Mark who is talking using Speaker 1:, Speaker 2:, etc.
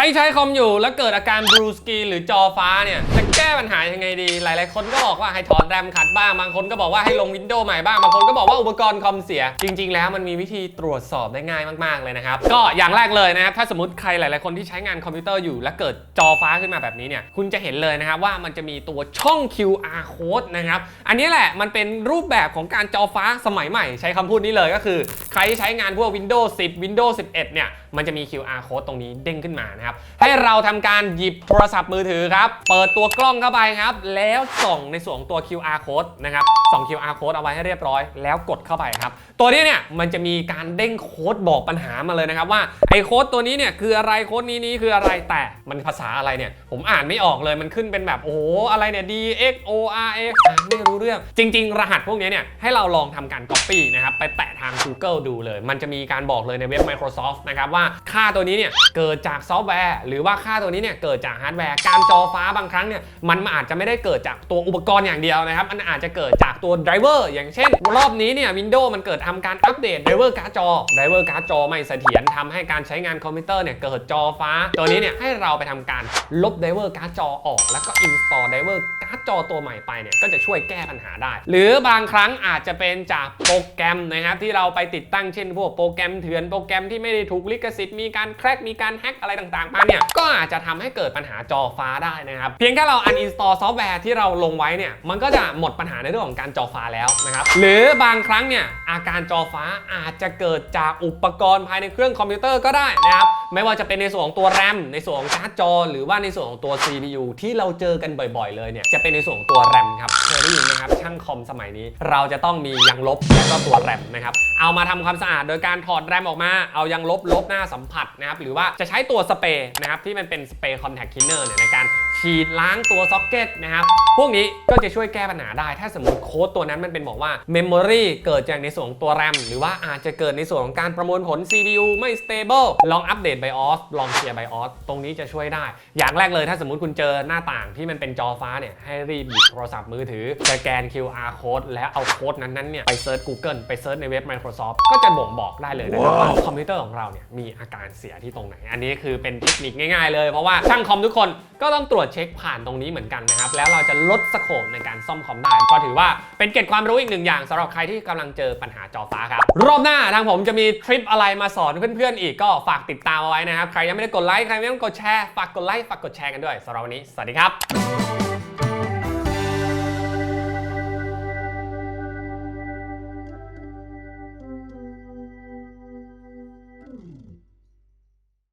Speaker 1: ใช้ใช้คอมอยู่แล้วเกิดอาการบลูสกรีหรือจอฟ้าเนี่ยจะ แก้ปัญหายังไงดี หลาย ๆ คนก็บอกว่าให้ถอดแรมขัดบ้าง บางคนก็บอกว่าให้ลงวินโดว์ใหม่บ้าง บางคนก็บอกว่าอุปกรณ์คอมเสีย จริง ๆ แล้วมันมีวิธีตรวจสอบได้ง่ายมาก ๆ เลยนะครับ ก็อย่างแรกเลยนะครับ ถ้าสมมติใครหลาย ๆ คนที่ใช้งานคอมพิวเตอร์อยู่ แล้วเกิดจอฟ้าขึ้นมาแบบนี้เนี่ย คุณจะเห็นเลยนะครับว่ามันจะมีตัวช่อง QR code นะครับ อันนี้แหละมันเป็นรูปแบบของการจอฟ้าสมัยใหม่ ใช้คำพูดนี้เลยก็คือ ใครที่ใช้งานพวก Windows 10 Windows 11 เนี่ย มันจะมี QR code ตรงนี้เด้งขึ้นมานะครับ ให้เราทำการหยิบโทรศัพท์มือถือครับ เปิดตัวกล้องเข้าไปครับ แล้วส่องในส่วนของตัว QR code นะครับส่อง QR code เอาไว้ให้เรียบร้อย แล้วกดเข้าไปครับ ตัวนี้เนี่ยมันจะมีการเด้งโค้ดบอกปัญหามาเลยนะครับว่าไอ้โค้ดตัวนี้เนี่ยคืออะไรโค้ดนี้นี้คืออะไรแต่มันภาษาอะไรเนี่ย ผมอ่านไม่ออกเลยมันขึ้นเป็นแบบโอ้โหอะไรเนี่ย D X O R X อ่านไม่รู้เรื่อง จริง ๆ รหัสพวกนี้เนี่ยให้เราลองทำการ Copy นะครับไปแปะทาง Google ดูเลย มันจะมีการบอกเลยในเว็บ Microsoft นะครับว่าค่าตัวนี้เนี่ยเกิดจากซอฟต์แวร์ หรือว่าค่าตัวนี้เนี่ยเกิดจากฮาร์ดแวร์การจอฟ้าบางครั้งเนี่ยมันอาจจะไม่ได้เกิดจากตัวอุปกรณ์อย่างเดียวนะครับ มันอาจจะเกิดจากตัวไดรเวอร์อย่างเช่น รอบนี้เนี่ย Windows มันเกิดทำการอัปเดตไดรเวอร์การ์ดจอไดรเวอร์การ์ดจอไม่เสถียรทำให้การใช้งานคอมพิวเตอร์เนี่ยเกิดจอฟ้า ตัวนี้เนี่ยให้เราไปทำการลบไดรเวอร์การ์ดจอออก แล้วก็ install ไดรเวอร์การ์ดจอตัวใหม่ไปเนี่ยก็จะช่วยแก้ปัญหาได้ หรือบางครั้งอาจจะเป็นจากโปรแกรมนะครับที่เราไปติดตั้งเช่นพวกโปรแกรมเถื่อนโปรแกรมที่ไม่ได้ถูกลิขสิทธิ์มีการแครกมีการแฮ็กอะไรต่างๆมาเนี่ยก็อาจจะทำให้เกิดปัญหาจอฟ้าได้นะครับเพียงแค่เรา uninstall ซอฟต์แวร์ที่เราลงไว้เนี่ยมันก็จะหมดปัญหาในเรื่องของการจอฟ้าแล้วนะครับหรือบางครั้งเนี่ยอาการจอฟ้าอาจจะเกิดจากอุปกรณ์ภายในเครื่องคอมพิวเตอร์ก็ได้นะครับไม่ว่าจะเป็นในส่วนของตัวแรมในส่วนของการ์ดจอ หรือว่าในส่วนของตัว CPU ที่เราเจอกันบ่อยๆ เลยเนี่ยจะเป็นในส่วนของตัวแรมครับเคยได้ยินไหมครับช่างคอมสมัยนี้ เราจะต้องมียางลบและก็ตัวแรมนะครับเอามาทำความสะอาดโดยการถอดแรมออกมาเอายางลบลบหน้าสัมผัสนะครับหรือว่าจะใช้ตัวสเปรย์นะครับที่มันเป็นสเปรย์คอนแทคคินเนอร์เนี่ยในการ ฉีดล้างตัวซ็อกเก็ตนะครับ พวกนี้ก็จะช่วยแก้ปัญหาได้ ถ้าสมมติโค้ดตัวนั้นมันเป็นบอกว่าเมมโมรีเกิดจากในส่วนของตัวแรมหรือว่าอาจจะเกิดในส่วนของการประมวลผล CPU ไม่ stable ลองอัปเดต BIOS ลองเคลียร์ BIOS ตรงนี้จะช่วยได้ อย่างแรกเลยถ้าสมมติคุณเจอหน้าต่างที่มันเป็นจอฟ้าเนี่ยให้รีบหยิบโทรศัพท์มือถือสแกน QR code แล้วเอาโค้ดนั้นๆเนี่ยไปเซิร์ช Google ไปเซิร์ชในเว็บ Microsoft ก็จะบ่งบอกได้เลยนะครับว่าคอมพิวเตอร์ของเราเนี่ยมีอาการเสียที่ตรงไหน อันนี้คือเป็นเทคนิคง่ายๆเลยเพราะว่าช่างคอมทุกคน ก็ต้องตรวจเช็คผ่านตรงนี้เหมือนกันนะครับ แล้วเราจะลดสโคปในการซ่อมคอมได้ ก็ถือว่าเป็นเกร็ดความรู้อีกหนึ่งอย่างสำหรับใครที่กำลังเจอปัญหาจอฟ้าครับ รอบหน้าทางผมจะมีทริปอะไรมาสอนเพื่อนๆอีกก็ฝากติดตามเอาไว้นะครับ ใครยังไม่ได้กดไลค์ใครยังไม่ได้กดแชร์ฝากกดไลค์ฝากกดแชร์กันด้วยสำหรับวันนี้สวัสดีครับ